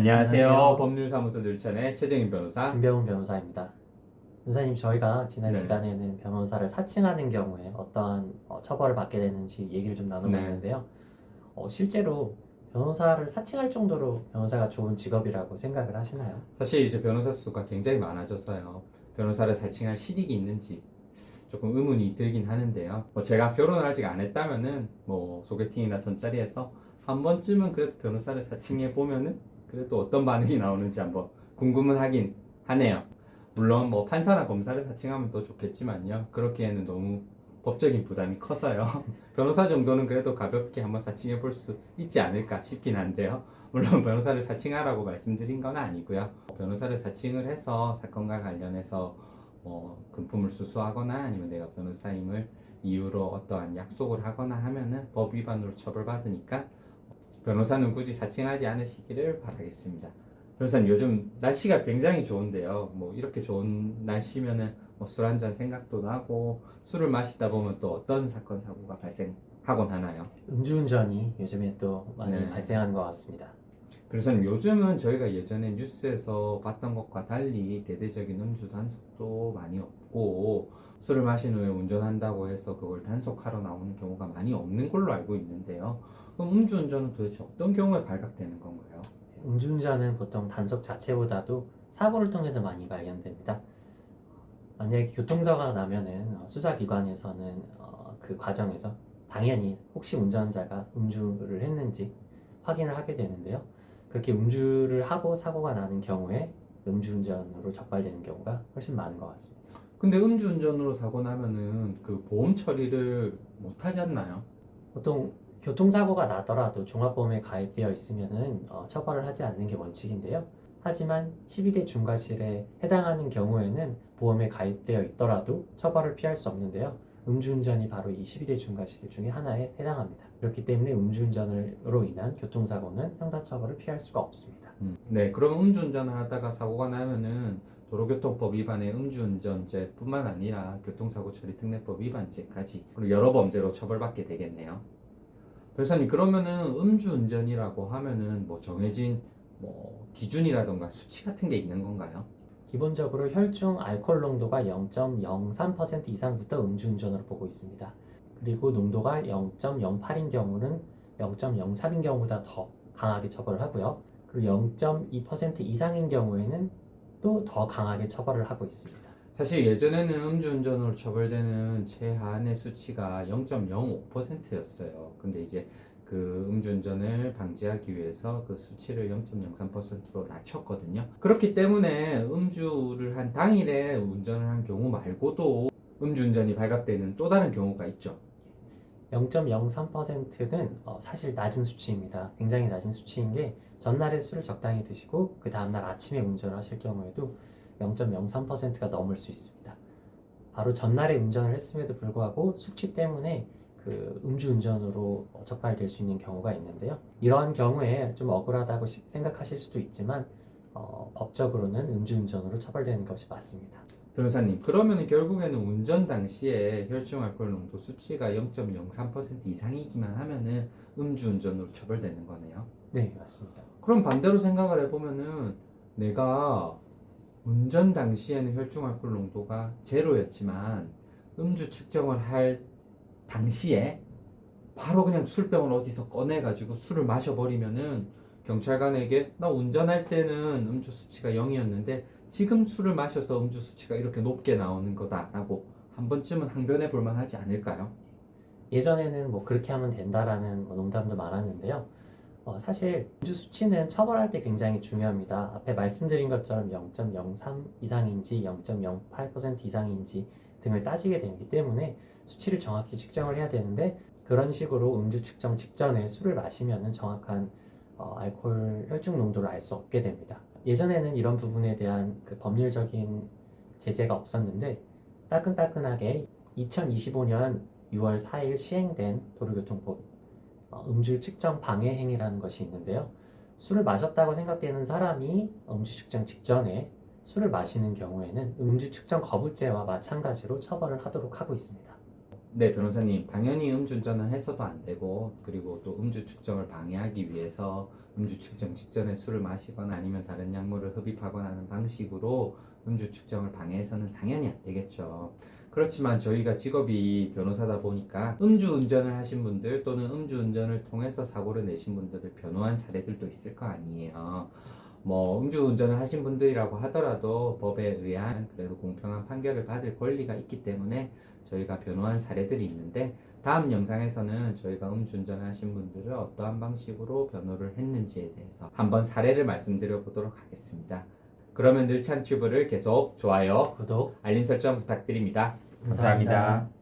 안녕하세요. 안녕하세요. 법률사무소 늘천의 최정인 변호사. 김병훈 변호사입니다. 변호사님 저희가 지난 네. 시간에는 변호사를 사칭하는 경우에 어떠한 어, 처벌을 받게 되는지 얘기를 좀 나눠봤는데요. 어, 실제로 변호사를 사칭할 정도로 변호사가 좋은 직업이라고 생각을 하시나요? 사실 이제 변호사 수가 굉장히 많아져서요. 변호사를 사칭할 실익이 있는지 조금 의문이 들긴 하는데요. 뭐 제가 결혼을 아직 안 했다면은 뭐 소개팅이나 선자리에서 한 번쯤은 그래도 변호사를 사칭해 보면은 그래도 어떤 반응이 나오는지 한번 궁금은 하긴 하네요. 물론 뭐 판사나 검사를 사칭하면 더 좋겠지만요. 그렇기에는 너무 법적인 부담이 커서요. 변호사 정도는 그래도 가볍게 한번 사칭해 볼 수 있지 않을까 싶긴 한데요. 물론 변호사를 사칭하라고 말씀드린 건 아니고요. 변호사를 사칭을 해서 사건과 관련해서 뭐 금품을 수수하거나 아니면 내가 변호사임을 이유로 어떠한 약속을 하거나 하면은 법 위반으로 처벌받으니까 변호사는 굳이 사칭하지 않으시기를 바라겠습니다. 변호사님 요즘 날씨가 굉장히 좋은데요. 뭐 이렇게 좋은 날씨면은 뭐 술 한 잔 생각도 나고 술을 마시다 보면 또 어떤 사건 사고가 발생하곤 하나요? 음주운전이 요즘에 또 많이 네. 발생하는 것 같습니다. 변호사님 요즘은 저희가 예전에 뉴스에서 봤던 것과 달리 대대적인 음주 단속도 많이 없고 술을 마신 후에 운전한다고 해서 그걸 단속하러 나오는 경우가 많이 없는 걸로 알고 있는데요. 그럼 음주운전은 도대체 어떤 경우에 발각되는 건가요? 음주운전은 보통 단속 자체보다도 사고를 통해서 많이 발견됩니다. 만약에 교통사고가 나면은 어, 수사기관에서는 어, 그 과정에서 당연히 혹시 운전자가 음주를 했는지 확인을 하게 되는데요. 그렇게 음주를 하고 사고가 나는 경우에 음주운전으로 적발되는 경우가 훨씬 많은 것 같습니다. 근데 음주운전으로 사고 나면은 그 보험 처리를 못 하지 않나요? 보통 교통사고가 나더라도 종합보험에 가입되어 있으면은 어, 처벌을 하지 않는 게 원칙인데요. 하지만 12대 중과실에 해당하는 경우에는 보험에 가입되어 있더라도 처벌을 피할 수 없는데요. 음주운전이 바로 이 12대 중과실 중에 하나에 해당합니다. 그렇기 때문에 음주운전으로 인한 교통사고는 형사처벌을 피할 수가 없습니다. 음, 네, 그럼 음주운전을 하다가 사고가 나면은 도로교통법 위반의 음주운전죄뿐만 아니라 교통사고 처리 특례법 위반죄까지 그리고 여러 범죄로 처벌받게 되겠네요. 변호사님 그러면은 음주운전이라고 하면은 뭐 정해진 뭐 기준이라던가 수치 같은 게 있는 건가요? 기본적으로 혈중 알코올 농도가 0.03% 이상부터 음주운전으로 보고 있습니다. 그리고 농도가 0.08인 경우는 0.03인 경우보다 더 강하게 처벌을 하고요. 그리고 0.2% 이상인 경우에는 또 더 강하게 처벌을 하고 있습니다. 사실 예전에는 음주운전으로 처벌되는 최하의 수치가 0.05%였어요. 근데 이제 그 음주운전을 방지하기 위해서 그 수치를 0.03%로 낮췄거든요. 그렇기 때문에 음주를 한 당일에 운전을 한 경우 말고도 음주운전이 발각되는 또 다른 경우가 있죠. 0.03%는 어, 사실 낮은 수치입니다. 굉장히 낮은 수치인 게 전날에 술을 적당히 드시고 그 다음날 아침에 운전을 하실 경우에도 0.03%가 넘을 수 있습니다. 바로 전날에 운전을 했음에도 불구하고 숙취 때문에 그 음주운전으로 어, 적발될 수 있는 경우가 있는데요. 이러한 경우에 좀 억울하다고 시- 생각하실 수도 있지만 어, 법적으로는 음주운전으로 처벌되는 것이 맞습니다. 변호사님, 그러면 결국에는 운전 당시에 혈중 알코올 농도 수치가 0.03% 이상이기만 하면은 음주운전으로 처벌되는 거네요. 네, 맞습니다. 그럼 반대로 생각을 해보면은 내가 운전 당시에는 혈중 알코올 농도가 제로였지만 음주 측정을 할 당시에 바로 그냥 술병을 어디서 꺼내 가지고 술을 마셔 버리면은 경찰관에게 나 운전할 때는 음주 수치가 0이었는데 지금 술을 마셔서 음주 수치가 이렇게 높게 나오는 거다라고 한 번쯤은 항변해 볼 만하지 않을까요? 예전에는 뭐 그렇게 하면 된다라는 뭐 농담도 많았는데요. 어, 사실 음주 수치는 처벌할 때 굉장히 중요합니다. 앞에 말씀드린 것처럼 0.03 이상인지 0.08% 이상인지 등을 따지게 되기 때문에 수치를 정확히 측정을 해야 되는데 그런 식으로 음주 측정 직전에 술을 마시면은 정확한 어, 알코올 혈중 농도를 알 수 없게 됩니다. 예전에는 이런 부분에 대한 그 법률적인 제재가 없었는데 따끈따끈하게 2025년 6월 4일 시행된 도로교통법 어, 음주 측정 방해 행위라는 것이 있는데요. 술을 마셨다고 생각되는 사람이 음주 측정 직전에 술을 마시는 경우에는 음주 측정 거부죄와 마찬가지로 처벌을 하도록 하고 있습니다. 네, 변호사님. 당연히 음주운전은 해서도 안 되고 그리고 또 음주 측정을 방해하기 위해서 음주 측정 직전에 술을 마시거나 아니면 다른 약물을 흡입하거나 하는 방식으로 음주 측정을 방해해서는 당연히 안 되겠죠. 그렇지만 저희가 직업이 변호사다 보니까 음주운전을 하신 분들 또는 음주운전을 통해서 사고를 내신 분들을 변호한 사례들도 있을 거 아니에요. 뭐 음주운전을 하신 분들이라고 하더라도 법에 의한 그래도 공평한 판결을 받을 권리가 있기 때문에 저희가 변호한 사례들이 있는데 다음 영상에서는 저희가 음주운전을 하신 분들을 어떠한 방식으로 변호를 했는지에 대해서 한번 사례를 말씀드려 보도록 하겠습니다. 그러면 늘찬 튜브를 계속 좋아요, 구독 알림 설정 부탁드립니다. 감사합니다. 감사합니다.